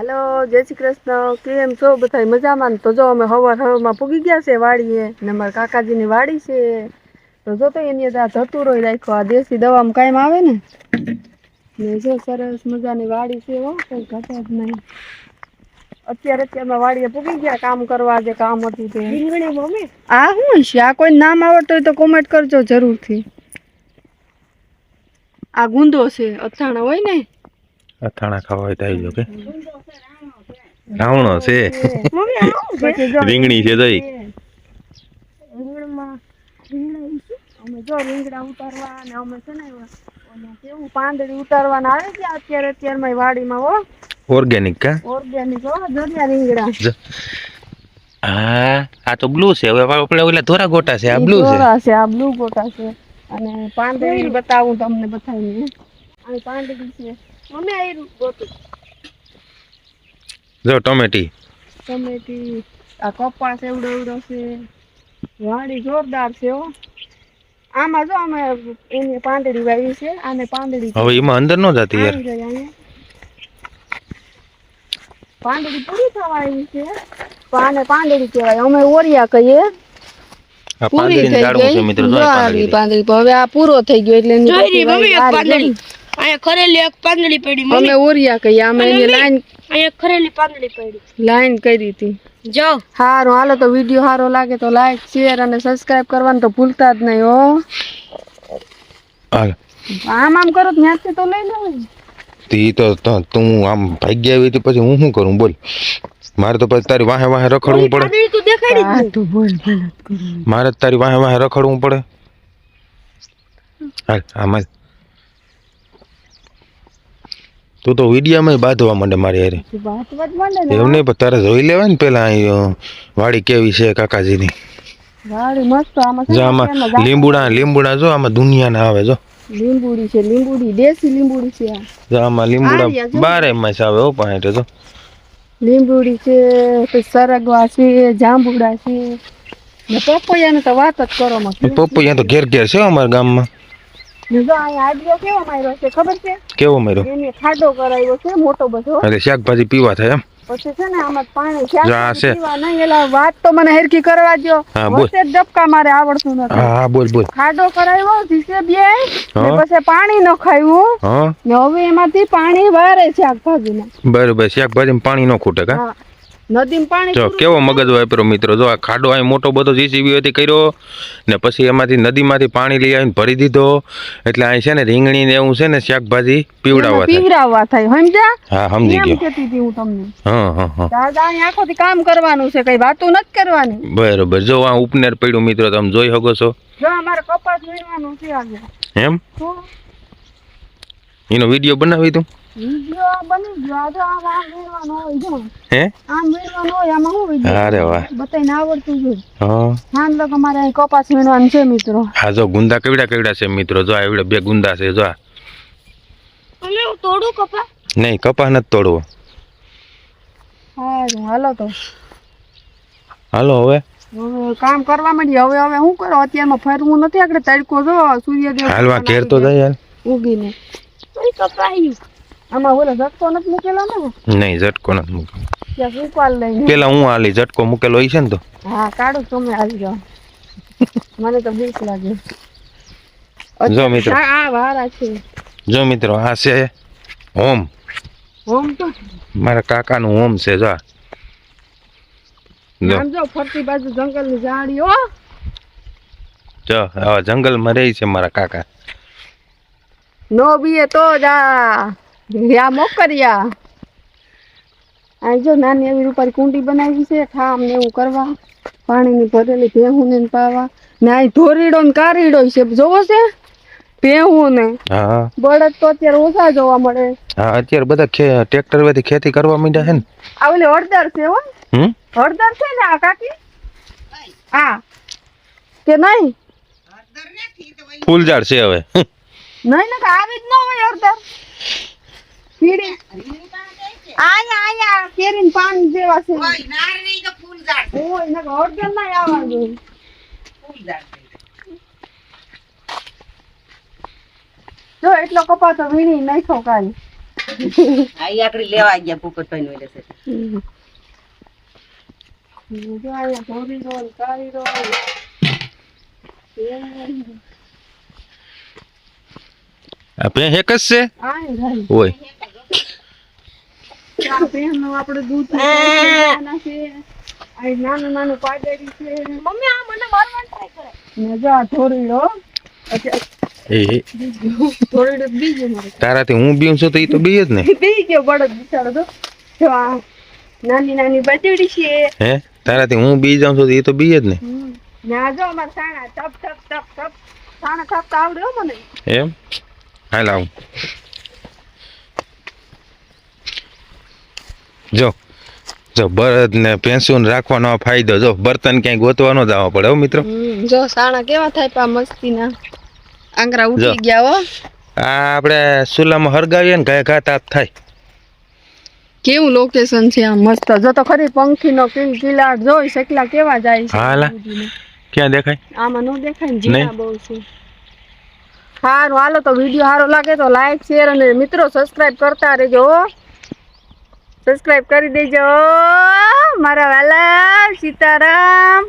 હાલો જય શ્રી કૃષ્ણ. કેમ છો? બધા મજામાં? તો જો અમે હવાર હવામાં પૂગી ગયા છે વાડીએ ને અમારા કાકાજીની વાડી છે. તો જો તો એની અંદર આ ધતુરો રાખ્યો આ દેશી દવામાં કાયમ આવે ને? ને જો સરસ મજાની વાડી છે હો કંઈ ઘટે જ નહીં. અત્યારે અત્યારમાં વાડીએ પૂગી ગયા કામ કરવા જે કામ હતું તે. રીંગણી મમ્મી? આ શું છે? આ કોઈ નામ આવડતું હોય તો કોમેન્ટ કરજો જરૂરથી. આ ગુંદો છે અથાણા હોય ને? અથાણા ખાવા હોય તો આવી કે? રાવણો છે. રીંગણી છે તોય રીંગણા ઈ છે. અમે જો. રીંગણા ઉતારવા ને અમે છે ને કેવું પાંદડી ઉતારવાના આવે છે અત્યારે અત્યારમાં વાડીમાં હો ઓર્ગેનિક કા ઓર્ગેનિક હો જરિયા રીંગણા હા આ તો બ્લુ છે. હવે આપણે ઓલા ધોરા ગોટા છે. આ બ્લુ છે. આ બ્લુ ગોટા છે. અને પાંદડી બતાવું તમને બતાવીને આ પાંદડી છે જો ટમેટી. ટમેટી આ કપાસ એવડો એવડો છે વાડી જોરદાર છે હો. આમાં જો અમે એની પાંદડી વાવી છે આને પાંદડી હવે એમાં અંદર ન જતી યાર. પાંદડી પૂરી થવા આવી છે આને પાંદડી કહેવાય. અમે ઓરિયા કહીએ. આ પૂરી પાંદડીને થઈ છે ગઈ. પાંદડી. હવે આ પૂરો થઈ ગયો એટલે અહીંયા ખરેલી એક પાંદડી પડી. અમે ઓરિયા કહીએ અમે એની લાઈન અહીંયા ખરેલી પાંદડી પડી. લાઈન કરી હતી. જો. સારું હાલો તો વીડિયો સારો લાગે તો લાઈક શેર અને સબસ્ક્રાઇબ કરવાનું તો ભૂલતા જ નહીં હો. આમ આમ કરો ત્યાંથી તો લઈ લેવાય. તી તો આમ ભાગ્ય આવી હતી પછી હું શું કરું બોલ. મારે તો પછી તારી વાહે વાહે રખડવું પડે. પાંદડી તો દેખાડી જ નહીં. તું બોલ બોલ. મારે તારી વાહે વાહે રખડવું પડે. હાલ આમાં તું તો વિડીયામાં બાંધવા માંડે મારી હારે. એમ નહીં પણ તારે જોઈ લેવાય ને પેલા વાડી કેવી છે કાકાજીની. જો આમાં લીંબુડા લીંબુડા જો આમાં દુનિયાના આવે જો. લીંબુડી છે લીંબુડી દેશી લીંબુડી છે જો આમાં લીંબુડા જો. બારે માસ આવે હો જો. લીંબુડી છે પછી સરગવા છે જાંબુડા છે. ને પપૈયાની તો વાત જ કરો માં તો ઘેર ઘેર છે અમારા ગામમાં. જો કેવો માર્યો છે ખબર છે? કેવો માર્યો? એને ખાડો કરાવ્યો છે મોટો બધો. શાકભાજી પીવા થાય એમ? પછી છે ને આમાં પાણી જો આ પીવા નહીં એલા વાત તો મને હેરકી કરવા હા, વચ્ચે ડબકા મારે આવડતું નથી. હા હા બોલ બોલ. ખાડો કરાવ્યો બે. ને પછી પાણી નખાયું ને હવે એમાંથી પાણી વારે શાકભાજીમાં બરોબર શાકભાજીમાં પાણી ન ખૂટે કા? નદીમાં પાણી જો કેવો મગજ વાપરો મિત્રો? જો આ ખાડો અહીં મોટો બધો જીસીબી હતી કર્યો ને પછી એમાંથી નદીમાંથી પાણી લઈ આવીને ભરી દીધો. એટલે અહીં છે ને રીંગણી ને એવું છે ને શાકભાજી પીવડાવવા થાય. પીવડાવવા થાય સમજ્યા? હા સમજી ગયો. કહેતી હતી હું તમને. હા હા હા. દાદા અહીં આખોથી કામ કરવાનું છે કઈ વાતો નથી કરવાની. બરોબર. જો આ ઉપનેર પડ્યું મિત્રો તમે જોઈ શકો છો. જો અમારે કપાસ વીણવાનું છે આજે. એમ? એનો વીડિયો બનાવી તું કપાસ વીણવાનું છે મિત્રો. જો ગુંદા કેવડા કેવડા છે મિત્રો? જો એવડા બે ગુંદા છે જો તોડું કપા? નહીં કપા નથી તોડવો. હાલો તો. હાલો હવે? કામ કરવા માંડીએ હવે હવે શું કરો? અત્યારમાં ફરવું નથી આપણે તડકો જો. સૂર્યદેવ હાલવા ઘેર તો જાય યાર ઉગીને. કપાયું આમાં ઓલો ઝટકો નથી મૂકેલો ને? નહીં ઝટકો નથી મૂકેલો. પેલા હું હાલી ઝટકો મૂકેલો હોય છે ને તો? હા કાઢો તમે આવી જાઓ. મને તો બીક લાગે. જો મિત્રો. આ વારા છે. જો મિત્રો આ છે હોમ. હોમ તો? મારા કાકાનું હોમ છે જો જો. ફરતી બાજુ જંગલની ઝાડી હો. જો જંગલ જંગલમાં રહી છે મારા કાકા. નો બીએ તો જ યા મોકરિયા. આ જો નાની એવી રૂપારી કુંડી બનાવી છે ઠામ ને એવું કરવા. પાણીની ભરેલી ભેહું ને પાવા. ને આ ધોરીડો ને કારીડો છે જોવો છે? ભેહું ને બળદ તો અત્યારે ઓછા જોવા મળે. હા અત્યારે બધા ટ્રેક્ટર વેથી ખેતી કરવા માંડ્યા છે ને. આ ઓલી હળદર છે હો. હળદર છે ને આ કાકી? હા. કે નહીં? ફૂલઝાડ છે હવે. નહીં ને આવી જ ન હોય હળદર. પીડી આયા આયા કેરીન પાન જેવા છે. હોય ને હળદર ના આવવા જો એટલો કપા તો વીણી નાખ્યો કાલે આ આકડી લેવા ગયા પોપટભાઈ નો હમ. જો અહીંયા ધોરી રોલ કાળી રોલ. આ પે જ છે? આય બેનનું આપણે દૂધ નાના નાનું છે. મમ્મી આ મને મારવાનું ટ્રાય કરે તારાથી હું બીઉં છું તો એ તો બી જ ને. બી ગયો બળદ બિચારો તો. જો આ નાની નાની બચડી છે. હે? તારાથી હું બી જાઉં છું તો એ તો બી જ ને. ના આ જો અમાર સાણા ટપ ટપ ટપ ટપ. સાણા ટપ આવડે હો મને. એમ? હાલ આવું. જો જો બળદ ને પેન્સુન રાખવાનો ફાયદો જો બર્તન ક્યાંય ગોતવાનો જ આવવા પડે હો મિત્રો. જો સાણા કેવા થાય પા મસ્તીના. આંગરા ઉઠી ગયા હો. આ આપણે સુલામાં હરગાવીએ ને ઘા ઘા તાપ થાય. કેવું લોકેશન છે આ મસ્ત? જો તો ખરી પંખી નો કિલ કિલાટ જોઈ શકલા કેવા જાય છે. હાલા. ક્યાં દેખાય? આમાં નો દેખાય ને જીના બહુ છે. સારું હાલો તો વીડિયો સારો લાગે તો લાઈક શેર અને મિત્રો સબસ્ક્રાઇબ કરતા રહેજો સબસ્ક્રાઇબ કરી દેજો. મારા વાલા સીતારામ.